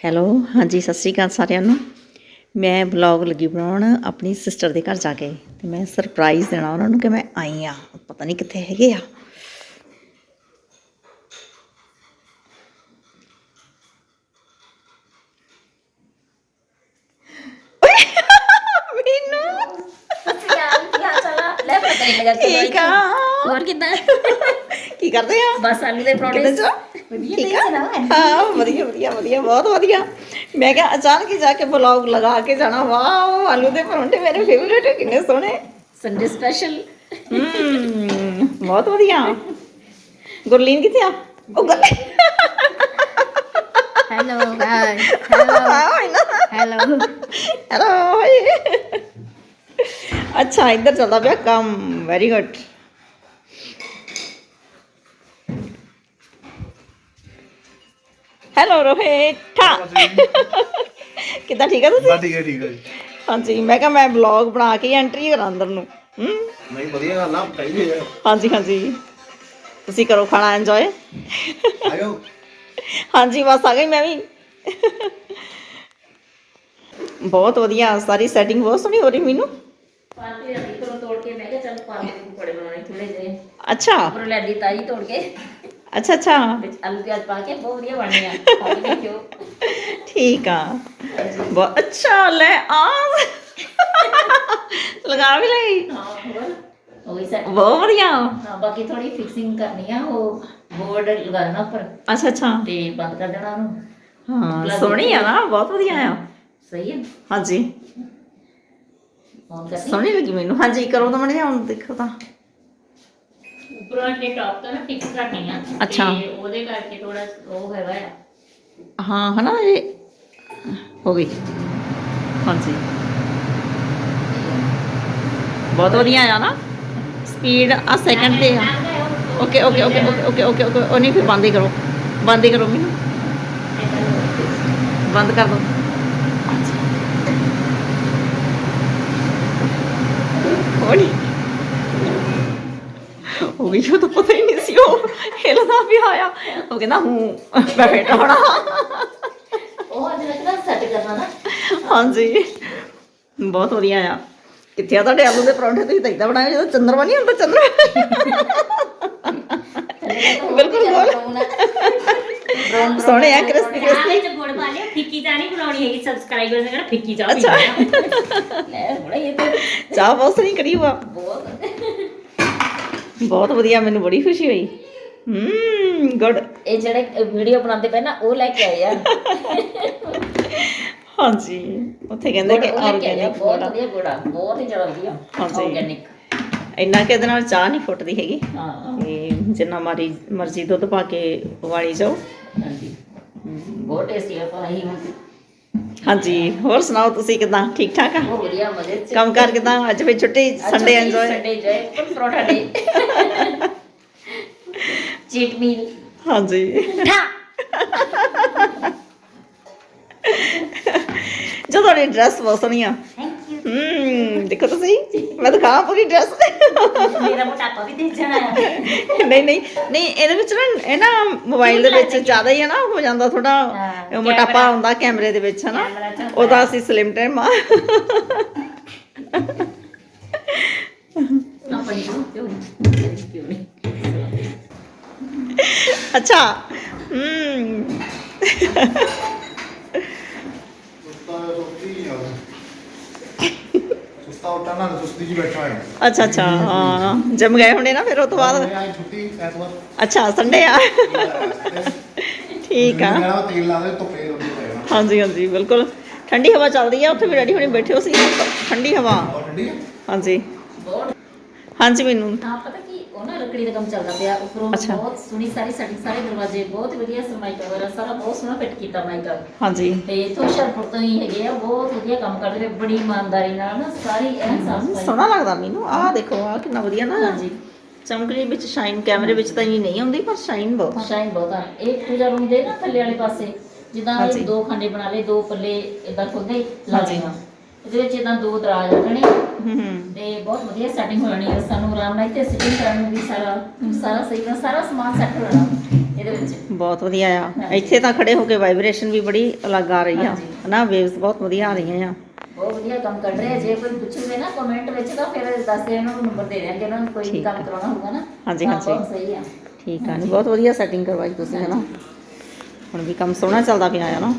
Hello ਹਾਂਜੀ ਸਤਿ ਸ਼੍ਰੀ ਅਕਾਲ ਸਾਰਿਆਂ ਨੂੰ। ਮੈਂ ਵਲੌਗ ਲੱਗੀ ਬਣਾਉਣ ਆਪਣੀ ਸਿਸਟਰ ਦੇ ਘਰ ਜਾ ਕੇ। ਤੇ ਮੈਂ ਸਰਪ੍ਰਾਈਜ਼ ਦੇਣਾ ਉਹਨਾਂ ਨੂੰ ਕਿ ਮੈਂ ਆਈ ਆ। ਪਤਾ ਨਹੀਂ ਕਿੱਥੇ ਹੈਗੇ ਆ। ਮੈਨੂੰ। ਠੀਕ ਆ। ਹੋਰ ਕਿਦਾਂ? ਕੀ ਕਰਦੇ ਆ? ਬਸ ਆਲੂ ਦੇ ਪਰੌਂਠੇ। ਵਧੀਆ ਠੀਕ ਆ। ਹਾਂ ਵਧੀਆ ਵਧੀਆ ਵਧੀਆ ਬਹੁਤ ਵਧੀਆ। ਮੈਂ ਕਿਹਾ ਅਚਾਨਕ ਹੀ ਜਾ ਕੇ ਵਲੌਗ ਲਗਾ ਕੇ ਜਾਣਾ। ਵਾਓ ਆਲੂ ਦੇ ਪਰੌਂਠੇ ਮੇਰੇ ਫੇਵਰੇਟ ਕਿੰਨੇ ਸੋਹਣੇ। ਸੰਡੇ ਸਪੈਸ਼ਲ ਹਮ ਬਹੁਤ ਵਧੀਆ। ਗੁਰਲੀਨ ਕਿੱਥੇ ਆ? ਉਹ ਗੱਲੇ hello hi hello hello hello ਅੱਛਾ ਇੱਧਰ ਚੱਲਦਾ ਪਿਆ ਕੰਮ। ਵੈਰੀ ਗੁੱਡ ਹੈਲੋ ਰੋਹਿਤ ਕਿੱਦਾਂ ਠੀਕ ਆ ਤੁਸੀਂ? ਬਸ ਠੀਕ ਹੈ ਠੀਕ ਹੈ ਜੀ। ਹਾਂਜੀ ਮੈਂ ਕਿਹਾ ਮੈਂ ਵਲੌਗ ਬਣਾ ਕੇ ਐਂਟਰੀ ਕਰਾਂ ਅੰਦਰ ਨੂੰ। ਨਹੀਂ ਵਧੀਆ ਗੱਲ ਆ ਚਾਹੀਦੀ ਹੈ ਹਾਂਜੀ ਹਾਂਜੀ। ਤੁਸੀਂ ਕਰੋ ਖਾਣਾ ਇੰਜੋਏ ਆਇਓ। ਹਾਂਜੀ ਬਸ ਆ ਗਈ ਮੈਂ ਵੀ। ਬਹੁਤ ਵਧੀਆ ਸਾਰੀ ਸੈਟਿੰਗ ਬਹੁਤ ਸੋਹਣੀ ਹੋ ਰਹੀ ਮੈਨੂੰ। ਪਾਲਟੀ ਰੱਖੀ ਤੋਂ ਤੋੜ ਕੇ ਮੈਂ ਕਿਹਾ ਚੱਲ ਦੇ ਪਕੌੜੇ ਬਣਾਉਣੇ ਥੋੜੇ ਜਿਹੇ। ਅੱਛਾ। ਉੱਪਰ ਲੈਦੀ ਤਾਜੀ ਤੋੜ ਕੇ। ਅੱਛਾ ਅੱਛਾ। ਵਿੱਚ ਆਲੂ ਪਿਆਜ਼ ਪਾ ਕੇ ਬਹੁਤ ਵਧੀਆ ਬਣਨੀ ਆ। ਖਾ ਕੇ ਦੇਖਿਓ। ਠੀਕ ਆ। ਬਹੁਤ ਅੱਛਾ ਲੈ ਆ। ਲਗਾ ਵੀ ਲਈ। ਹਾਂ ਹੋਰ? ਹੀ ਸੈਟ ਬਹੁਤ ਵਧੀਆ। ਹਾਂ ਬਾਕੀ ਥੋੜੀ ਫਿਕਸਿੰਗ ਕਰਨੀ ਆ ਉਹ ਬੋਰਡ ਲਗਾ ਦੇਣਾ ਉੱਪਰ। ਅੱਛਾ ਅੱਛਾ। ਤੇ ਬੰਦ ਕਰ ਦੇਣਾ ਉਹਨੂੰ। ਹਾਂ ਸੋਹਣੀ ਆ ਨਾ ਬਹੁਤ ਵਧੀਆ ਆ। ਸਹੀ ਹੈ ਹਾਂਜੀ। ਸੋਹਣੀ ਲੱਗੀ ਮੈਨੂੰ। ਹਾਂਜੀ ਕਰੋ ਤਾਂ ਮਣੇ ਹੁਣ ਦੇਖੋ ਤਾਂ। ਉੱਪਰੋਂ ਦੇ ਟਾਪ ਤੋਂ ਨਾ ਫਿਕਸ ਕਰਨੀ ਆ। ਅੱਛਾ। ਤੇ ਉਹਦੇ ਕਰਕੇ ਥੋੜਾ ਉਹ ਹੈਗਾ ਆ। ਹਾਂ ਹਨਾ ਇਹ ਹੋ ਗਈ। ਹਾਂਜੀ ਬਹੁਤ ਵਧੀਆ ਆ ਨਾ। ਸਪੀਡ ਆ ਸੈਕਿੰਡ ਤੇ ਆ। Okay okay okay okay okay okay ਉਹ ਨਹੀਂ ਫਿਰ ਬੰਦ ਹੀ ਕਰੋ। ਬੰਦ ਹੀ ਕਰੋ ਮੈਨੂੰ। ਬੰਦ ਕਰ ਦੋ। ਹੋਣੀ ਉਹ ਵੀ ਜੋ ਤਾਂ ਪਤਾ ਹੀ ਨਹੀਂ ਸੀ ਉਹ। ਹਿਲਦਾ ਵੀ ਆਇਆ। ਉਹ ਕਹਿੰਦਾ ਹੂੰ ਮੈਂ ਬੈਠਾ ਹੋਣਾ ਉਹ ਅੱਜ ਲੱਗਦਾ ਸੈੱਟ ਕਰਨਾ ਨਾ? ਹਾਂਜੀ। ਬਹੁਤ ਵਧੀਆ ਆ। ਕਿੱਥੇ ਆ ਤੁਹਾਡੇ ਆਲੂ ਦੇ ਪਰੌਂਠੇ? ਤੁਸੀਂ ਤਾਂ ਇਦਾਂ ਬਣਾਏ ਜਦੋਂ ਚੰਦਰਮਾ ਨਹੀਂ ਹੁੰਦਾ ਚੰਦਰਮਾ ਬਿਲਕੁਲ ਗੋਲ। ਸੋਹਣੇ ਆ ਕ੍ਰਿਸਪੀ ਕ੍ਰਿਸਪੀ ਚ ਗੁੜ ਪਾ ਲਿਆ। ਫਿੱਕੀ ਚਾਹ ਨਹੀਂ ਬਣਾਉਣੀ ਹੈਗੀ। ਸਬਸਕ੍ਰਾਈਬਰਸ ਨੇ ਕਹਿਣਾ ਫਿੱਕੀ ਚਾਹ ਅੱਛਾ। ਪੀਣੀ ਲੈ ਬੜਾ ਇਹ ਤੇ ਚਾਹ ਬਹੁਤ ਸੋਹਣੀ ਕਰੀ ਹੋਆ। ਬਹੁਤ। ਬਹੁਤ ਵਧੀਆ ਮੈਨੂੰ ਬੜੀ ਖੁਸ਼ੀ ਹੋਈ। ਹੂੰ ਗੁੱਡ। ਇਹ ਜਿਹੜੇ ਵੀਡੀਓ ਬਣਾਉਂਦੇ ਪਏ ਨਾ ਉਹ ਲੈ ਕੇ ਆਏ ਆ। ਹਾਂਜੀ ਉੱਥੇ ਕਹਿੰਦੇ ਕਿ ਆਰਗੈਨਿਕ ਬਹੁਤ ਵਧੀਆ ਗੁੜਾ ਬਹੁਤ ਹੀ ਜ਼ਿਆਦਾ ਵਧੀਆ। ਹਾਂਜੀ। ਆਰਗੈਨਿਕ। ਇੰਨਾ ਕਿ ਇਹਦੇ ਨਾਲ ਚਾਹ ਨਹੀਂ ਫੁੱਟਦੀ ਹੈਗੀ। ਹਾਂ। ਤੇ ਜਿੰਨਾ ਮਾਰੀ ਮਰਜ਼ੀ ਦੁੱਧ ਪਾ ਕੇ ਉਬਾਲੀ ਜਾਓ। ਹਾਂਜੀ। ਬਹੁਤ ਟੇਸਟੀ ਆ ਭਾਈ ਹਾਂਜੀ ਹੋਰ ਸੁਣਾਓ ਤੁਸੀਂ ਕਿਦਾਂ? ਠੀਕ ਠਾਕ ਆ? ਬਹੁਤ ਵਧੀਆ ਮਜ਼ੇ ਚ ਕੰਮ ਕਰ ਕਿਦਾਂ? ਅੱਜ ਵੀ ਛੁੱਟੀ ਸੰਡੇ ਐਂਜੋਏ ਸੰਡੇ ਇੰਜੋਏ ਪਰ ਪਰੋਠਾ ਡੇ ਚੀਟ ਮੀਲ ਹਾਂਜੀ। ਜੋ ਤੁਹਾਡੀ ਡਰੈਸ ਬਹੁਤ ਸੋਹਣੀ ਆ ਹੂੰ ਦੇਖੋ ਤੁਸੀਂ ਮੈਂ ਦਿਖਾਵਾਂ ਪੂਰੀ ਡਰੈਸ ਮੇਰਾ ਮੋਟਾਪਾ ਵੀ ਦੇਖ ਜਾਣਾ ਹੈ ਨਹੀਂ ਨਹੀਂ ਨਹੀਂ ਇਹਦੇ ਵਿੱਚ ਨਾ ਇਹ ਨਾ ਮੋਬਾਈਲ ਦੇ ਵਿੱਚ ਜ਼ਿਆਦਾ ਹੀ ਹੈ ਨਾ ਹੋ ਜਾਂਦਾ ਥੋੜਾ ਮੋਟਾਪਾ। ਆਉਂਦਾ ਕੈਮਰੇ ਦੇ ਵਿੱਚ ਹੈ ਨਾ ਕੈਮਰਾ ਚ ਹੁੰਦਾ। ਉਹਦਾ ਅਸੀਂ ਸਲਿਮ ਟਾਈਮ ਆ। ਅੱਛਾ ਹੂੰ ਸੁਸਤਾ ਸੁਸਤੀ ਆ ਸੁਸਤੀ ਜੀ ਬੈਠਾ ਅੱਛਾ ਅੱਛਾ ਹਾਂ ਜਿਮ ਗਏ ਹੋਣੇ ਨਾ ਫਿਰ ਉਹ ਤੋਂ ਬਾਅਦ? ਅੱਜ ਛੁੱਟੀ ਐਤਵਾਰ। ਅੱਛਾ ਸੰਡੇ ਆ। ਠੀਕ ਆ। ਮੇਰਾ ਤੇਲ ਲਾ ਦੇ ਧੁੱਪੇ ਰੋਟੀ ਪਏਗਾ ਹਾਂਜੀ ਹਾਂਜੀ ਬਿਲਕੁਲ। ਠੰਡੀ ਹਵਾ ਚੱਲਦੀ ਆ ਉੱਥੇ ਵੀ ਰੈਡੀ ਹੋਣੀ ਬੈਠੇ ਹੋ ਸੀ ਠੰਡੀ ਹਵਾ। ਠੰਡੀ ਹਾਂਜੀ। ਹਾਂਜੀ ਮੈਨੂੰ। ਪਤਾ ਨਾ ਲੱਕੜੀ ਦਾ ਕੰਮ ਚੱਲਦਾ ਪਿਆ। ਉੱਪਰੋਂ ਅੱਛਾ। ਬਹੁਤ ਸੋਹਣੀ ਸਾਰੀ ਸੈਟਿੰਗ ਸਾਰੇ ਦਰਵਾਜ਼ੇ ਬਹੁਤ ਵਧੀਆ ਸਰਮਾਈਕਾ ਵਗੈਰਾ ਸਾਰਾ ਬਹੁਤ ਸੋਹਣਾ ਫਿੱਟ ਕੀਤਾ ਮਾਈਕਾ। ਹਾਂਜੀ। ਤੇ ਇਥੋਂ ਹੁਸ਼ਿਆਰਪੁਰ ਤੋਂ ਹੀ ਹੈਗੇ ਆ ਬਹੁਤ ਵਧੀਆ ਕੰਮ ਕਰਦੇ ਨੇ ਬੜੀ ਇਮਾਨਦਾਰੀ ਨਾਲ ਨਾ ਸਾਰੀ ਐਨ ਸਾਫ਼ ਸਫ਼ਾਈ। ਸੋਹਣਾ ਲੱਗਦਾ ਮੈਨੂੰ। ਆਹ ਦੇਖੋ ਆਹ ਕਿੰਨਾ ਵਧੀਆ ਨਾ। ਹਾਂਜੀ। ਚਮਕਦੀ ਵਿੱਚ ਸ਼ਾਈਨ ਕੈਮਰੇ ਵਿੱਚ ਤਾਂ ਇਹ ਨਹੀਂ ਆਉਂਦੀ ਪਰ ਸ਼ਾਈਨ ਬਹੁਤ। ਸ਼ਾਈਨ ਬਹੁਤ ਆ। ਇਹ ਪੂਜਾ ਰੂਮ ਦੇ ਨਾ ਥੱਲੇ ਵਾਲੇ ਪਾਸੇ ਜਿੱਦਾਂ ਹਾਂਜੀ। ਇਹ ਦੋ ਖਾਨੇ ਬਣਾ ਲਏ ਦੋ ਪੱਲੇ ਇਦਾਂ ਖੁੱਲਦੇ ਲਾ ਹਾਂਜੀ। ਲਈਆਂ ਇਹਦੇ ਵਿੱਚ ਇਦਾਂ ਦੋ ਦਰਾਜ ਰੱਖਣੇ ਤੇ ਬਹੁਤ ਵਧੀਆ ਸੈਟਿੰਗ ਹੋ ਜਾਣੀ ਹੈ ਸਾਨੂੰ ਆਰਾਮ ਨਾਲ ਇੱਥੇ ਸਿਟਿੰਗ ਕਰਨ ਨੂੰ ਵੀ ਸਾਰਾ ਸਾਰਾ ਸਹੀ ਨਾਲ ਸਾਰਾ ਸਮਾਨ ਸੈੱਟ ਹੋ ਜਾਣਾ ਇਹਦੇ ਵਿੱਚ। ਬਹੁਤ ਵਧੀਆ ਆ। ਇੱਥੇ ਤਾਂ ਖੜੇ ਹੋ ਕੇ ਵਾਈਬ੍ਰੇਸ਼ਨ ਵੀ ਬੜੀ ਅਲੱਗ ਆ ਰਹੀ ਆ। ਹਨਾ ਵੇਵਸ ਬਹੁਤ ਵਧੀਆ ਆ ਰਹੀਆਂ ਆ। ਬਹੁਤ ਵਧੀਆ ਕੰਮ ਕਰ ਰਹੇ ਆ। ਜੇ ਕੋਈ ਪੁੱਛੂਗੇ ਨਾ ਕਮੈਂਟ ਵਿੱਚ ਤਾਂ ਫਿਰ ਦੱਸ ਦੇ ਇਹਨਾਂ ਨੂੰ ਨੰਬਰ ਦੇ ਦਿਆਂਗੇ ਉਹਨਾਂ ਨੂੰ ਕੋਈ ਕੰਮ। ਕਰਾਉਣਾ ਹੋਊਗਾ ਨਾ। ਹਾਂਜੀ, ਤਾਂ ਹਾਂਜੀ। ਬਹੁਤ ਸਹੀ ਆ। ਠੀਕ ਆ ਨਹੀਂ ਬਹੁਤ ਵਧੀਆ ਸੈਟਿੰਗ ਕਰਵਾਈ ਤੁਸੀਂ ਹਨਾ। ਹੁਣ ਵੀ ਕੰਮ ਸੋਹਣਾ ਚੱਲਦਾ ਪਿਆ ਆ ਨਾ।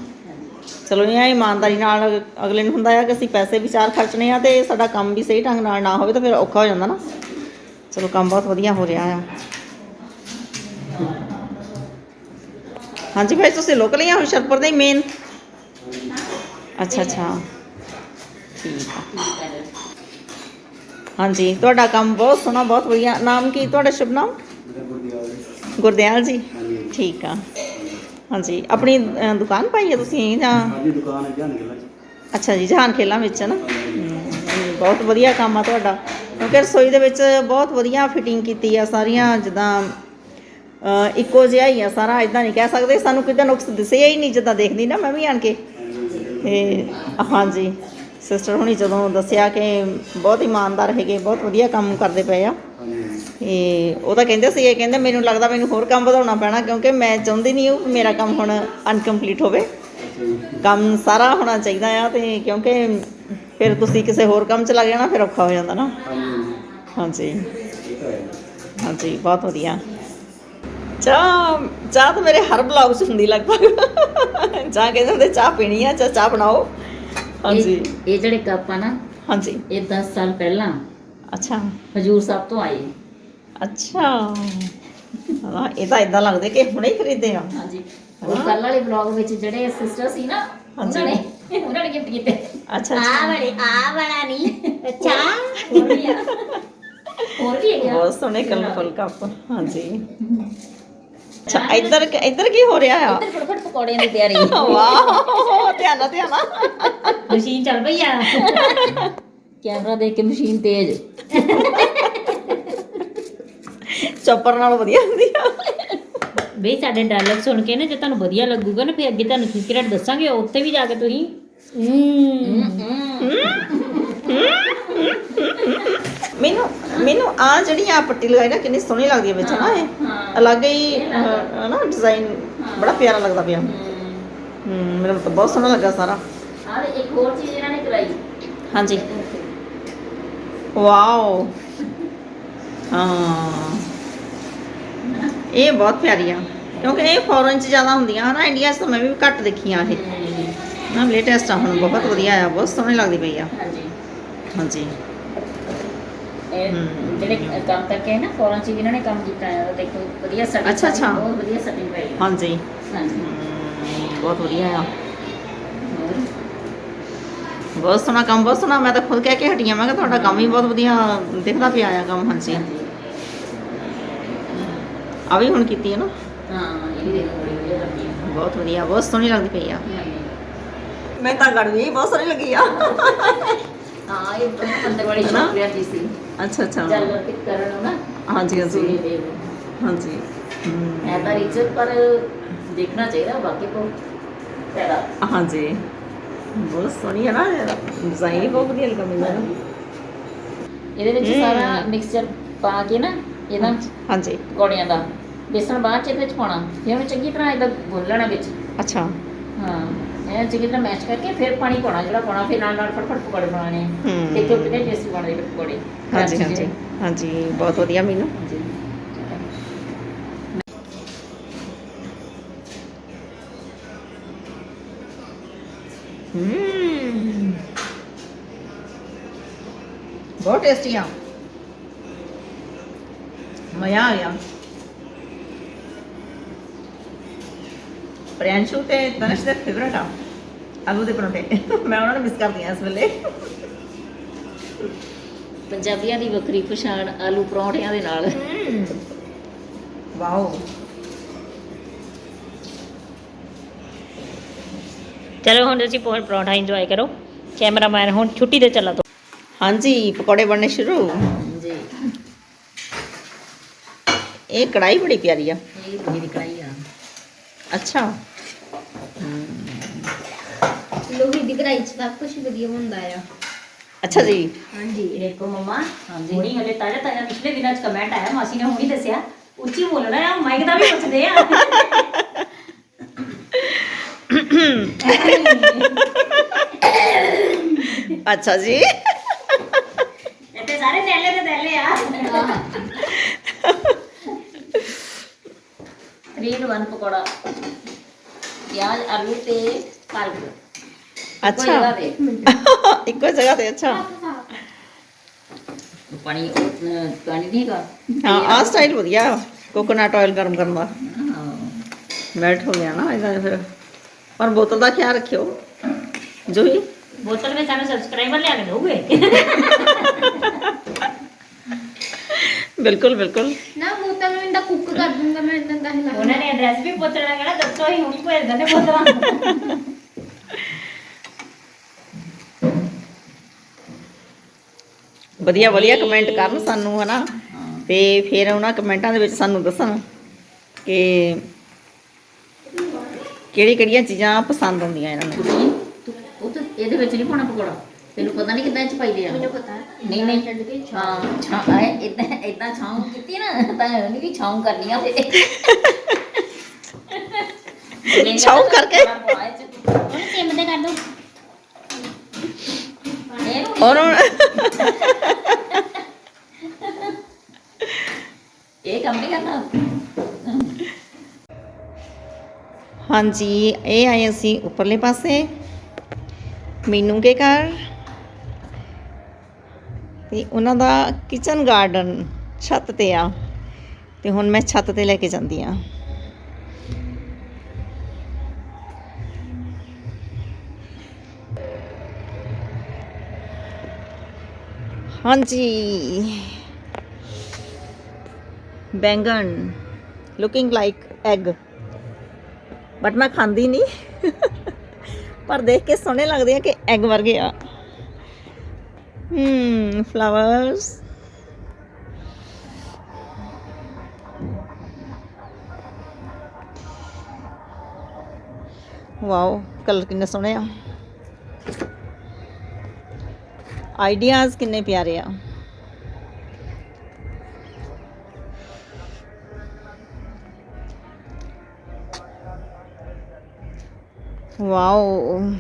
ਚਲੋ ਇਹ ਇਮਾਨਦਾਰੀ ਨਾਲ ਅਗਲੇ ਨੂੰ ਹੁੰਦਾ ਆ ਕਿ ਅਸੀਂ ਪੈਸੇ ਵੀ ਚਾਰ ਖਰਚਣੇ ਆ ਤੇ ਸਾਡਾ ਕੰਮ ਵੀ ਸਹੀ ਢੰਗ ਨਾਲ ਨਾ ਹੋਵੇ ਤਾਂ ਫਿਰ ਔਖਾ ਹੋ ਜਾਂਦਾ ਨਾ। ਚਲੋ, ਕੰਮ ਬਹੁਤ ਵਧੀਆ ਹੋ ਰਿਹਾ ਆ। ਹਾਂਜੀ ਭਾਈ, ਤੁਸੀਂ ਲੋਕਲ ਹੀ ਆ ਹੁਸ਼ਿਆਰਪੁਰ ਦੇ ਮੇਨ? ਅੱਛਾ ਅੱਛਾ। ਠੀਕ ਆ। ਹਾਂਜੀ, ਤੁਹਾਡਾ ਕੰਮ ਬਹੁਤ ਸੋਹਣਾ, ਬਹੁਤ ਵਧੀਆ। ਨਾਮ ਕੀ, ਤੁਹਾਡਾ ਸ਼ੁਭ ਨਾਮ? ਗੁਰਦਿਆਲ ਜੀ। ਠੀਕ ਆ। ਹਾਂਜੀ ਆਪਣੀ ਅ, ਦੁਕਾਨ ਪਾਈ ਹੈ ਤੁਸੀਂ ਜਾਂ? ਸਾਡੀ ਦੁਕਾਨ ਹੈ ਜਾਨ ਗਿਲਾ ਚ। ਅੱਛਾ ਜੀ ਜਹਾਨ ਖੇਲਾਂ ਵਿੱਚ ਹੈ ਨਾ? ਹਮ, ਬਹੁਤ ਵਧੀਆ ਕੰਮ ਆ ਤੁਹਾਡਾ। ਕਿਉਂਕਿ ਰਸੋਈ ਦੇ ਵਿੱਚ ਬਹੁਤ ਵਧੀਆ ਫਿਟਿੰਗ ਕੀਤੀ ਆ ਸਾਰੀਆਂ ਜਿੱਦਾਂ ਅ, ਇੱਕੋ ਜਿਹਾ ਹੀ ਆ ਸਾਰਾ ਇਦਾਂ ਨਹੀਂ ਕਹਿ ਸਕਦੇ। ਸਾਨੂੰ ਕਿਤੇ ਨੁਕਸ ਦਿਸਿਆ ਹੀ ਨਹੀਂ ਜਿੱਦਾਂ ਦੇਖਦੀ ਨਾ ਮੈਂ ਵੀ ਆਣ ਕੇ। ਤੇ ਹਾਂਜੀ। ਸਿਸਟਰ ਹੁਣੀ ਜਦੋਂ ਦੱਸਿਆ ਕਿ ਬਹੁਤ ਇਮਾਨਦਾਰ ਹੈਗੇ, ਬਹੁਤ ਵਧੀਆ ਕੰਮ ਕਰਦੇ ਪਏ ਆ। ਹਾਂਜੀ ਤੇ ਉਹ ਤਾਂ ਕਹਿੰਦੇ ਸੀ ਇਹ ਕਹਿੰਦੇ ਮੈਨੂੰ ਲੱਗਦਾ ਮੈਨੂੰ ਹੋਰ ਕੰਮ ਵਧਾਉਣਾ ਪੈਣਾ ਕਿਉਂਕਿ ਮੈਂ ਚਾਹੁੰਦੀ ਨਹੀਂ ਉਹ ਮੇਰਾ ਕੰਮ ਹੁਣ ਅਨਕੰਪਲੀਟ ਹੋਵੇ। ਕੰਮ ਸਾਰਾ ਹੋਣਾ ਚਾਹੀਦਾ ਆ ਤੇ ਕਿਉਂਕਿ ਫਿਰ ਤੁਸੀਂ ਕਿਸੇ ਹੋਰ ਕੰਮ 'ਚ ਲੱਗ ਜਾਣਾ, ਫਿਰ ਔਖਾ ਹੋ ਜਾਂਦਾ ਨਾ। ਹਾਂਜੀ। ਹਾਂਜੀ ਹਾਂਜੀ ਬਹੁਤ ਵਧੀਆ। ਚਾਹ ਚਾਹ ਤਾਂ ਮੇਰੇ ਹਰ ਬਲੌਗ 'ਚ ਹੁੰਦੀ ਲਗਭਗ। ਚਾਹ ਕਹਿੰਦੇ ਹੁੰਦੇ ਚਾਹ ਪੀਣੀ ਆ, ਚਾਹ ਚਾਹ ਬਣਾਓ। ਹਾਂਜੀ। ਇਹ- ਇਹ ਜਿਹੜੇ ਕੱਪ ਆ ਨਾ ਹਾਂਜੀ। ਇਹ 10 ਸਾਲ ਪਹਿਲਾਂ ਅੱਛਾ। ਹਜੂਰ ਸਾਹਿਬ ਤੋਂ ਆਏ। ਅੱਛਾ। ਹਾਂ ਇਹ ਤਾਂ ਇਦਾਂ ਲੱਗਦੇ ਕਿ ਹੁਣੇ ਹੀ ਖਰੀਦੇ ਆ। ਹਾਂਜੀ। ਉਹ ਕੱਲ ਵਾਲੇ ਵਲੌਗ ਵਿੱਚ ਜਿਹੜੇ ਸਿਸਟਰ ਸੀ ਨਾ। ਉਹਨਾਂ ਨੇ ਉਹਨਾਂ ਨੇ ਗਿਫਟ ਕੀਤੇ। ਅੱਛਾ ਆ ਅੱਛਾ ਵਾਲੇ ਆ ਵਾਲਾ ਨਹੀਂ ਅੱਛਾ। ਹੋਰ ਵੀ ਆ। ਹੋਰ ਵੀ ਹੈਗੇ। ਬਹੁਤ ਸੋਹਣੇ ਕਲਰਫੁਲ ਕੱਪ ਹਾਂਜੀ। ਅੱਛਾ ਇੱਧਰ ਇੱਧਰ ਕੀ ਹੋ ਰਿਹਾ ਆ? ਇੱਧਰ ਫਟਫਟ ਪਕੌੜਿਆਂ ਦੀ ਤਿਆਰੀ। ਵਾਹ ਧਿਆਨ ਨਾਲ ਧਿਆਨ ਨਾਲ। ਮਸ਼ੀਨ ਚੱਲ ਪਈ ਆ। ਕੈਮਰਾ ਦੇਖ ਕੇ ਮਸ਼ੀਨ ਤੇਜ਼। ਚੌਪਰ ਨਾਲ ਵਧੀਆ ਹੁੰਦੀ ਆ। ਬਈ ਸਾਡੇ ਡਾਇਲੌਗ ਸੁਣ ਕੇ ਨਾ ਜੇ ਤੁਹਾਨੂੰ ਵਧੀਆ ਲੱਗੂਗਾ ਨਾ ਫਿਰ ਅੱਗੇ ਤੁਹਾਨੂੰ ਸੀਕ੍ਰੇਟ ਦੱਸਾਂਗੇ ਉੱਥੇ ਵੀ ਜਾ ਕੇ ਤੁਸੀਂ। ਮੈਨੂੰ ਮੈਨੂੰ ਆ ਜਿਹੜੀ ਆ ਪੱਟੀ ਲਗਾਈ ਨਾ ਕਿੰਨੀ ਸੋਹਣੀ ਲੱਗਦੀ ਹੈ ਵਿੱਚ ਨਾ ਇਹ। ਅਲੱਗ ਹੀ ਅਹ, ਨਾ ਡਿਜ਼ਾਈਨ ਬੜਾ ਪਿਆਰਾ ਲੱਗਦਾ ਪਿਆ। ਹੂੰ ਮੈਨੂੰ ਤਾਂ ਬਹੁਤ ਸੋਹਣਾ ਲੱਗਾ ਸਾਰਾ। ਆਹ ਤੇ ਇੱਕ ਹੋਰ ਚੀਜ਼ ਇਹਨਾਂ ਨੇ ਕਰਾਈ। ਹਾਂਜੀ। ਵਾਓ। ਹਾਂ। ਇਹ ਬਹੁਤ ਪਿਆਰੀ ਆ। ਕਿਉਂਕਿ ਇਹ ਫੋਰਨ ਚ ਜ਼ਿਆਦਾ ਹੁੰਦੀਆਂ ਹਨਾ ਇੰਡੀਆ 'ਚ ਤਾਂ ਮੈਂ ਵੀ ਘੱਟ ਦੇਖੀਆਂ ਇਹ। ਨਾ ਲੇਟੈਸਟ ਆ ਹੁਣ ਬਹੁਤ ਵਧੀਆ ਆ ਬਹੁਤ ਸੋਹਣੀ ਲੱਗਦੀ ਪਈ ਆ। ਹਾਂਜੀ। ਹਾਂਜੀ। ਇਹ ਹਮ। ਜਿਹੜੇ ਕੰਮ ਕਰਕੇ ਹੈ ਨਾ ਫੋਰਨ ਚ ਵੀ ਇਹਨਾਂ ਨੇ ਕੰਮ ਕੀਤਾ ਹੈ ਉਹ ਦੇਖੋ ਵਧੀਆ ਸੈਟਿੰਗ ਅੱਛਾ, ਅੱਛਾ। ਬਹੁਤ ਵਧੀਆ ਸੈਟਿੰਗ ਪਾਈ ਹੈ ਹਾਂਜੀ। ਹਾਂਜੀ। ਹਮ, ਬਹੁਤ ਵਧੀਆ ਆ। ਹੋਰ? ਬਹੁਤ ਸੋਹਣਾ ਕੰਮ ਬਹੁਤ ਸੋਹਣਾ ਮੈਂ ਤਾਂ ਖੁਦ ਕਹਿ ਕੇ ਹਟੀ ਆ ਮੈਂ ਕਿ ਤੁਹਾਡਾ ਕੰਮ ਹੀ ਬਹੁਤ ਵਧੀਆ ਦਿਖਦਾ ਪਿਆ ਆ ਕੰਮ ਹਾਂਜੀ। ਹਾਂਜੀ। ਆ ਵੀ ਹੁਣ ਕੀਤੀ ਹੈ ਨਾ? ਹਾਂ ਇਹ ਵੀ ਦੇਖੋ ਬੜੀ ਵਧੀਆ ਲੱਗੀ ਹੈ ਬਹੁਤ ਵਧੀਆ ਬਹੁਤ ਸੋਹਣੀ ਲੱਗਦੀ ਪਈ ਆ। ਹਾਂਜੀ। ਮੈਂ ਤਾਂ ਗੜਵੀ ਬਹੁਤ ਸੋਹਣੀ ਲੱਗੀ ਆ। ਹਾਂ ਇਹ ਬਹੁਤ ਅੰਦਰ ਵਾਲੀ ਹੈ ਨਾ? ਸ਼ੌਪ ਲਿਆਂਦੀ ਸੀ। ਅੱਛਾ ਅੱਛਾ। ਜਲ ਪਿਕ ਕਰਨ ਨੂੰ ਨਾ। ਹਾਂਜੀ ਹਾਂਜੀ। ਨੂੰ। ਹਾਂਜੀ। ਹਮ, ਹੈ ਤਾਂ ਰਿਚਰ ਪਰ ਦੇਖਣਾ ਚਾਹੀਦਾ ਬਾਕੀ ਕੋ ਫਾਇਦਾ। ਹਾਂਜੀ। ਬਹੁਤ ਸੋਹਣੀ ਹੈ ਨਾ ਡਿਜ਼ਾਈਨ ਹੀ ਬਹੁਤ ਵਧੀਆ ਲੱਗਾ ਮੈਨੂੰ। ਇਹਦੇ ਵਿੱਚ ਹਮ। ਸਾਰਾ ਮਿਕਸਚਰ ਪਾ ਕੇ ਨਾ ਇਹਦਾ ਹਾਂਜੀ। ਪਕੌੜਿਆਂ ਦਾ। ਬੇਸਣ ਬਾਅਦ ਚ ਇਹਦੇ ਵਿੱਚ ਪਾਉਣਾ। ਫਿਰ ਉਹਨੂੰ ਚੰਗੀ ਤਰ੍ਹਾਂ ਇਹਦਾ ਗੁੰਨ ਲੈਣਾ ਵਿੱਚ। ਅੱਛਾ। ਹਾਂ। ਇਹ ਚੰਗੀ ਤਰ੍ਹਾਂ ਮੈਸ਼ ਕਰਕੇ ਫਿਰ ਪਾਣੀ ਪਾਉਣਾ ਜਿਹੜਾ ਪਾਉਣਾ ਫਿਰ ਨਾਲ ਨਾਲ ਫਟਫਟ ਪਕੌੜੇ ਬਣਾਉਣੇ ਆ। ਹਮ। ਤੇ ਕਿਉਂ ਕਿਤੇ ਟੇਸਟੀ ਬਣਦੇ ਫਿਰ ਪਕੌੜੇ। ਹਾਂਜੀ crunchy ਹਾਂਜੀ। ਜਿਹੇ। ਹਾਂਜੀ ਬਹੁਤ ਵਧੀਆ ਮੈਨੂੰ। ਹਾਂਜੀ। ਹਮ ਬਹੁਤ ਟੇਸਟੀ ਆ। ਮਜ਼ਾ ਆ ਗਿਆ। ਪ੍ਰਿਆੰਸ਼ੂ ਤੇ ਤਨਸ਼ ਦੇ ਫੇਵਰਟ ਆ। ਆਲੂ ਦੇ ਪਰੌਂਠੇ। ਮੈਂ ਉਹਨਾਂ ਨੂੰ ਮਿਸ ਕਰਦੀ ਆ ਇਸ ਵੇਲੇ। ਪੰਜਾਬੀਆਂ ਦੀ ਵੱਖਰੀ ਪਛਾਣ ਆਲੂ ਪਰੌਂਠਿਆਂ ਦੇ ਨਾਲ। ਵਾਓ। ਚਲੋ ਹੁਣ ਤੁਸੀਂ ਪੌ- ਪਰੌਂਠਾ ਇੰਜੋਏ ਕਰੋ। ਕੈਮਰਾਮੈਨ ਹੁਣ ਛੁੱਟੀ ਤੇ ਚੱਲਾ ਤੋ। ਹਾਂਜੀ ਪਕੌੜੇ ਬਣਨੇ ਸ਼ੁਰੂ। ਜੀ ਇਹ ਕੜਾਈ ਬੜੀ ਪਿਆਰੀ ਆ। ਇਹ ਦੀ ਕੜਾਈ ਆ। ਅੱਛਾ। ਲੋਹੀ ਦੀ ਕੜਾਈ ਚ ਸਭ ਕੁਝ ਵਧੀਆ ਹੁੰਦਾ ਆ। ਅੱਛਾ ਜੀ। ਹਾਂਜੀ। ਦੇਖੋ ਮਮਾ ਹੁਣੀ ਹਲੇ ਤਾਜ਼ਾ ਤਾਜ਼ਾ ਪਿਛਲੇ ਦਿਨਾਂ ਚ ਕਮੈਂਟ ਆਇਆ ਮਾਸੀ ਨੇ ਹੁਣੀ ਦੱਸਿਆ ਉੱਚੀ ਬੋਲਣਾ ਆ ਮਾਈਕ ਦਾ ਵੀ ਪੁੱਛਦੇ ਆ। ਅੱਛਾ ਜੀ। ਇੱਥੇ ਸਾਰੇ ਤੈਲੇ ਤੇ ਤੈਲੇ ਆ। Three in one pakora. ਪਿਆਜ਼ ਆਲੂ ਤੇ ਪਾਲਕ ਅੱਛਾ। ਤੇ। ਇੱਕੋ ਜਗ੍ਹਾ ਤੇ ਅੱਛਾ। ਪਾਣੀ ਅਹ, ਪਾਣੀ ਨਹੀਂ ਹੈਗਾ। ਹਾਂ ਆਹ ਸਟਾਈਲ ਵਧੀਆ। ਕੋਕੋਨਟ ਆਇਲ ਗਰਮ ਕਰਨ ਦਾ। ਹਾਂ। ਮੈਲਟ ਹੋ ਗਿਆ ਨਾ ਇਹਦਾ ਫਿਰ। ਪਰ ਬੋਤਲ ਦਾ ਖਿਆਲ ਰੱਖਿਓ। ਜੋਈ? ਬੋਤਲ ਵਿੱਚ ਸਾਨੂੰ ਸਬਸਕ੍ਰਾਈਬਰ ਲਿਆ ਕੇ ਦੋਗੇ ਬਿਲਕੁਲ ਬਿਲਕੁਲ। ਨਾ ਬੋਤਲ ਨੂੰ ਇੰਦਾ ਕੁੱਕ ਕਰ ਦੂੰਗਾ ਮੈਂ ਇੰਦਾ ਦਾ ਹਿਲਾ ਉਹਨਾਂ ਨੇ ਐਡਰੈਸ ਵੀ ਪੁੱਛਣਾ ਕਹਿਣਾ ਦੱਸੋ ਹੀ ਹੁਣੀ ਭੇਜ ਦਿੰਦੇ ਬੋਤਲਾਂ ਵਧੀਆ ਵਧੀਆ ਕਮੈਂਟ ਕਰਨ ਸਾਨੂੰ ਹਨਾ? ਤੇ ਫਿਰ ਉਹਨਾਂ ਕਮੈਂਟਾਂ ਦੇ ਵਿੱਚ ਸਾਨੂੰ ਦੱਸਣ ਕਿ ਕਿਹੜੀ ਕਿਹੜੀਆਂ ਚੀਜ਼ਾਂ ਪਸੰਦ ਆਉਂਦੀਆਂ ਇਹਨਾਂ ਨੂੰ। ਉਹ ਤਾਂ ਇਹਦੇ ਵਿੱਚ ਨਹੀਂ ਪਾਉਣਾ ਪਕੌੜਾ। ਤੈਨੂੰ ਪਤਾ ਨਹੀਂ ਕਿੱਦਾਂ ਇਹ ਚ ਪਾਈ ਦੇ ਆ। ਮੈਨੂੰ ਪਤਾ। ਨਹੀਂ ਨਹੀਂ। ਛੱਡ ਕੇ ਹਾਂ ਛਾਂ ਇਦਾਂ ਇਦਾਂ ਛਾਂ ਕੀਤੀ ਨਾ ਤਾਂ ਨਹੀਂ ਵੀ ਛਾਂ ਕਰਨੀ ਆ ਤੇ ਛਾਂ ਕਰਕੇ? ਉਹਨੂੰ ਸਿਮ ਤੇ ਕਰ ਦੋ। ਇਹਨੂੰ ਔਰ ਇਹ ਕੰਮ ਨਹੀਂ ਕਰਨਾ। ਹਾਂਜੀ ਇਹ ਆਏ ਅਸੀਂ ਉੱਪਰਲੇ ਪਾਸੇ। ਮੀਨੂ ਕੇ ਘਰ। ਤੇ ਉਹਨਾਂ ਦਾ ਕਿਚਨ ਗਾਰਡਨ ਛੱਤ ਤੇ ਆ। ਤੇ ਹੁਣ ਮੈਂ ਛੱਤ ਤੇ ਲੈ ਕੇ ਜਾਂਦੀ ਆ। ਹਾਂਜੀ। ਬੈਂਗਣ ਲੁਕਿੰਗ ਲਾਈਕ ਐਗ ਬਟ ਮੈਂ ਖਾਂਦੀ ਨਹੀਂ ਪਰ ਦੇਖ ਕੇ ਸੋਹਣੇ ਲੱਗਦੇ ਆ ਕਿ ਐਗ ਵਰਗੇ ਆ। ਹਮ ਫਲਾਵਰਸ ਵਾਓ ਕਲਰ ਕਿੰਨੇ ਸੋਹਣੇ ਆ। ਆਈਡੀਆਜ਼ ਕਿੰਨੇ ਪਿਆਰੇ ਆ। Wow hmm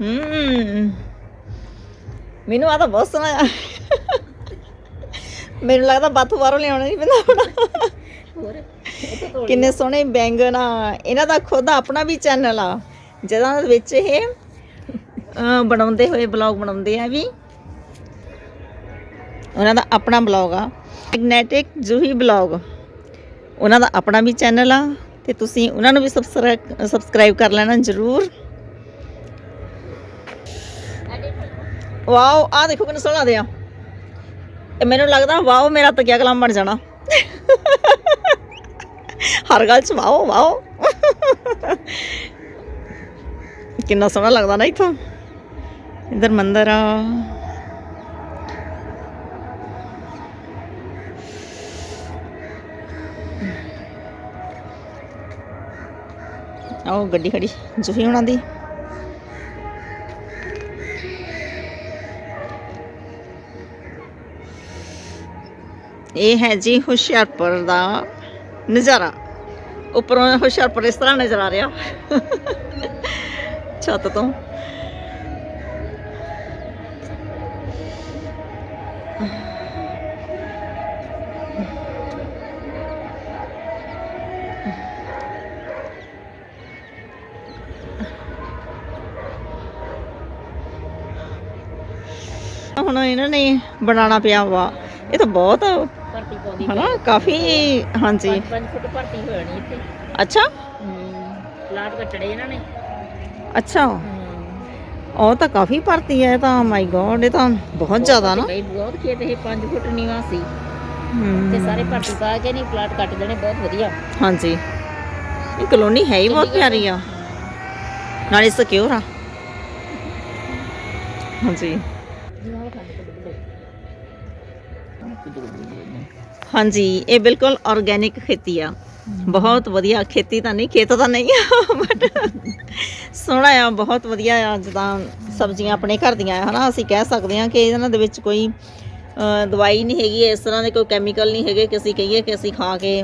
hmm. ਮੈਨੂੰ ਆ ਤਾਂ ਬਹੁਤ ਸੋਹਣਾ ਆ ਮੈਨੂੰ ਲੱਗਦਾ ਬਾਥੂ ਬਾਹਰੋਂ ਲਿਆਉਣਾ ਨਹੀਂ ਪੈਂਦਾ ਹੋਣਾ ਕਿੰਨੇ ਸੋਹਣੇ ਬੈਂਗਣ ਆ। ਇਹਨਾਂ ਦਾ ਖੁਦ ਆਪਣਾ ਵੀ ਚੈਨਲ ਆ। ਜਿਹਨਾਂ ਦੇ ਵਿੱਚ ਇਹ ਬਣਾਉਂਦੇ ਹੋਏ ਬਲੌਗ ਬਣਾਉਂਦੇ ਆ ਵੀ। ਉਹਨਾਂ ਦਾ ਆਪਣਾ ਬਲੌਗ ਆ। ਮੈਗਨੈਟਿਕ ਜੂਹੀ ਬਲੌਗ ਉਹਨਾਂ ਦਾ ਆਪਣਾ ਵੀ ਚੈਨਲ ਆ। ਤੇ ਤੁਸੀਂ ਉਹਨਾਂ ਨੂੰ ਵੀ ਸਬਸਕ੍ਰਾਈਬ ਕਰ ਲੈਣਾ ਜਰੂਰ। ਵਾਓ ਆ ਦੇਖੋ ਕਿੰਨਾ ਸੋਹਣਾ ਦੇ ਆ। ਮੈਨੂੰ ਲੱਗਦਾ ਵਾਓ ਮੇਰਾ ਤਕਿਆ ਕਲਾਮ ਬਣ ਜਾਣਾ। ਹਰ ਗੱਲ ਚ ਵਾਓ ਵਾਓ। ਕਿੰਨਾ ਸੋਹਣਾ ਲੱਗਦਾ ਨਾ ਇਥੋਂ। ਇਧਰ ਮੰਦਰ ਆ। ਆਓ ਗੱਡੀ ਖੜੀ, ਜੁਹੀ ਹੋਣਾ ਦੀ। ਇਹ ਹੈ ਜੀ ਹੁਸ਼ਿਆਰਪੁਰ ਦਾ ਨਜ਼ਾਰਾ। ਉੱਪਰੋਂ ਹੁਸ਼ਿਆਰਪੁਰ ਇਸ ਤਰ੍ਹਾਂ ਨਜ਼ਰ ਆ ਰਿਹਾ। ਛੱਤ ਤੋਂ। ਹੁਣ ਇਹਨਾਂ ਨੇ ਬਣਾਉਣਾ ਪਿਆ ਵਾ। ਇਹ ਤਾਂ ਬਹੁਤ ਭਰਤੀ ਪਾਉਂਦੀ ਹਨਾ? ਕਾਫੀ ਹਾਂਜੀ। 5 ਫੁੱਟ ਭਰਤੀ ਹੋ ਜਾਣੀ ਇੱਥੇ। ਅੱਛਾ? ਪਲਾਟ ਕੱਟੜੇ ਇਹਨਾਂ ਨੇ। ਅੱਛਾ। ਉਹ ਤਾਂ ਕਾਫੀ ਭਰਤੀ ਹੈ ਇਹ ਤਾਂ ਮਾਈ ਗੋਡ ਇਹ ਤਾਂ ਬਹੁਤ ਜ਼ਿਆਦਾ ਨਾ। ਕਈ ਬਹੁਤ ਖੇਤ ਇਹ 5 ਫੁੱਟ ਨੀਵਾ ਸੀ ਹਮ, ਤੇ ਸਾਰੇ ਭਰਤੀ ਪਾ ਕੇ ਨਹੀਂ ਪਲਾਟ ਕੱਟ ਦੇਣੇ ਬਹੁਤ ਵਧੀਆ। ਹਾਂਜੀ। ਇਹ ਕਲੋਨੀ ਹੈ ਹੀ ਬਹੁਤ ਪਿਆਰੀ ਆ। ਨਾਲੇ ਸਿਕਿਉਰ ਆ। ਹਾਂਜੀ। ਹਾਂਜੀ ਇਹ ਬਿਲਕੁਲ ਆਰਗੇਨਿਕ ਖੇਤੀ ਆ। ਬਹੁਤ ਵਧੀਆ ਖੇਤੀ ਤਾਂ ਨਹੀਂ ਖੇਤ ਤਾਂ ਨਹੀਂ ਬਟ ਸੋਹਣਾ ਆ ਬਹੁਤ ਵਧੀਆ ਆ ਜਿੱਦਾਂ ਸਬਜ਼ੀਆਂ ਆਪਣੇ ਘਰ ਦੀਆਂ ਆ ਹਨਾ ਅਸੀਂ ਕਹਿ ਸਕਦੇ ਹਾਂ ਕਿ ਇਹਨਾਂ ਦੇ ਵਿੱਚ ਕੋਈ ਦਵਾਈ ਨਹੀਂ ਹੈਗੀ ਇਸ ਤਰ੍ਹਾਂ ਦੇ ਕੋਈ ਕੈਮੀਕਲ ਨਹੀਂ ਹੈਗੇ ਕਿ ਅਸੀਂ ਕਹੀਏ ਕਿ ਅਸੀਂ ਖਾ ਕੇ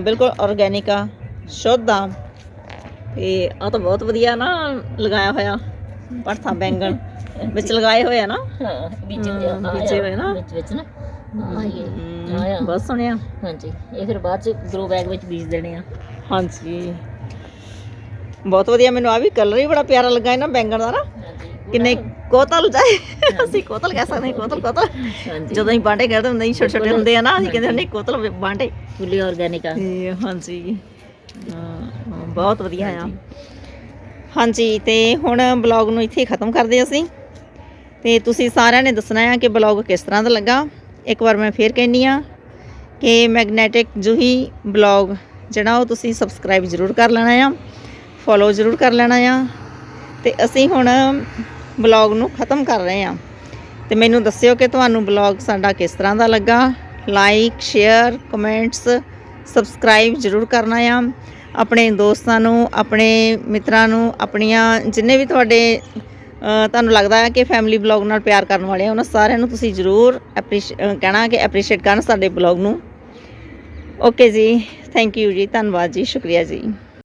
ਬਿਲਕੁਲ ਆਰਗੈਨਿਕ ਆ ਸ਼ੁੱਧ ਆ। ਤੇ ਆ ਤਾਂ ਬਹੁਤ ਵਧੀਆ ਨਾ ਲਗਾਇਆ ਹੋਇਆ ਪਰਥਾ ਬੈਂਗਣ ਵਿੱਚ ਲਗਾਏ ਹੋਏ ਆ ਨਾ। ਹਾਂ ਵਿੱਚ ਬੀਜੇ ਹੋਏ ਨਾ। ਵਿੱਚ ਵਿੱਚ ਨਾ। ਆਇਆ। ਬਹੁਤ ਸੋਹਣਿਆ ਹਾਂਜੀ। ਇਹ ਫਿਰ ਬਾਅਦ ਚ ਗਰੋ ਬੈਗ ਵਿੱਚ ਬੀਜ ਦੇਣੇ ਆ। ਹਾਂਜੀ। ਬਹੁਤ ਵਧੀਆ ਮੈਨੂੰ ਆ ਵੀ ਕਲਰ ਹੀ ਬੜਾ ਪਿਆਰਾ ਲੱਗਾ ਇਹਨਾਂ ਬੈਂਗਣ ਦਾ ਨਾ। ਹਾਂਜੀ। ਕਿੰਨੇ ਕੋਤਲ ਜਾਏ ਅਸੀਂ ਕੋਤਲ ਕਹਿ ਸਕਦੇ ਹਾਂ ਕੋਤਲ ਕੋਤਲ। ਹਾਂਜੀ। ਜਦੋਂ ਅਸੀਂ ਬਾਂਟੇ ਕਰਦੇ ਹੁੰਦੇ ਸੀ ਛੋਟੇ ਛੋਟੇ ਹੁੰਦੇ ਆ ਨਾ ਅਸੀਂ ਕਹਿੰਦੇ ਹੁੰਦੇ ਕੋਤਲ ਬਾਂਟੇ ਫੁੱਲੀ ਆਰਗੈਨਿਕ ਆ। ਤੇ ਹਾਂਜੀ। ਹਾਂ, ਬਹੁਤ ਵਧੀਆ ਆ। ਹਾਂਜੀ। ਤੇ ਹੁਣ ਬਲੌਗ ਨੂੰ ਇੱਥੇ ਹੀ ਖਤਮ ਕਰਦੇ ਹਾਂ ਅਸੀਂ। ਤੇ ਤੁਸੀਂ ਸਾਰਿਆਂ ਨੇ ਦੱਸਣਾ ਆ ਕਿ ਬਲੌਗ ਕਿਸ ਤਰ੍ਹਾਂ ਦਾ ਲੱਗਾ। ਇੱਕ ਵਾਰ ਮੈਂ ਫੇਰ ਕਹਿੰਨੀ ਆ ਕਿ ਮੈਗਨੈਟਿਕ ਜੂਹੀ ਬਲੌਗ ਜਿਹੜਾ ਉਹ ਤੁਸੀਂ ਸਬਸਕ੍ਰਾਈਬ ਜ਼ਰੂਰ ਕਰ ਲੈਣਾ ਆ ਫੋਲੋ ਜ਼ਰੂਰ ਕਰ ਲੈਣਾ ਆ। ਤੇ ਅਸੀਂ ਹੁਣ ਬਲੌਗ ਨੂੰ ਖਤਮ ਕਰ ਰਹੇ ਹਾਂ ਤੇ ਮੈਨੂੰ ਦੱਸਿਓ ਕਿ ਤੁਹਾਨੂੰ ਬਲੌਗ ਸਾਡਾ ਕਿਸ ਤਰ੍ਹਾਂ ਦਾ ਲੱਗਾ। ਲਾਈਕ ਸ਼ੇਅਰ ਕਮੈਂਟਸ ਸਬਸਕ੍ਰਾਈਬ ਜ਼ਰੂਰ ਕਰਨਾ ਆ। ਆਪਣੇ ਦੋਸਤਾਂ ਨੂੰ, ਆਪਣੇ ਮਿੱਤਰਾਂ ਨੂੰ, ਆਪਣੀਆਂ ਜਿੰਨੇ ਵੀ ਤੁਹਾਡੇ ਤੁਹਾਨੂੰ ਲੱਗਦਾ ਹੈ ਕਿ ਫੈਮਿਲੀ ਬਲੌਗ ਨਾਲ ਪਿਆਰ ਕਰਨ ਵਾਲੇ ਆ ਉਹਨਾਂ ਸਾਰਿਆਂ ਨੂੰ ਤੁਸੀਂ ਜ਼ਰੂਰ ਐਪਰੀਸ਼ੀ ਕਹਿਣਾ ਕਿ ਐਪਰੀਸ਼ੀਏਟ ਕਰਨ ਸਾਡੇ ਬਲੌਗ ਨੂੰ। ਓਕੇ ਜੀ ਥੈਂਕ ਯੂ ਜੀ, ਧੰਨਵਾਦ ਜੀ, ਸ਼ੁਕਰੀਆ ਜੀ।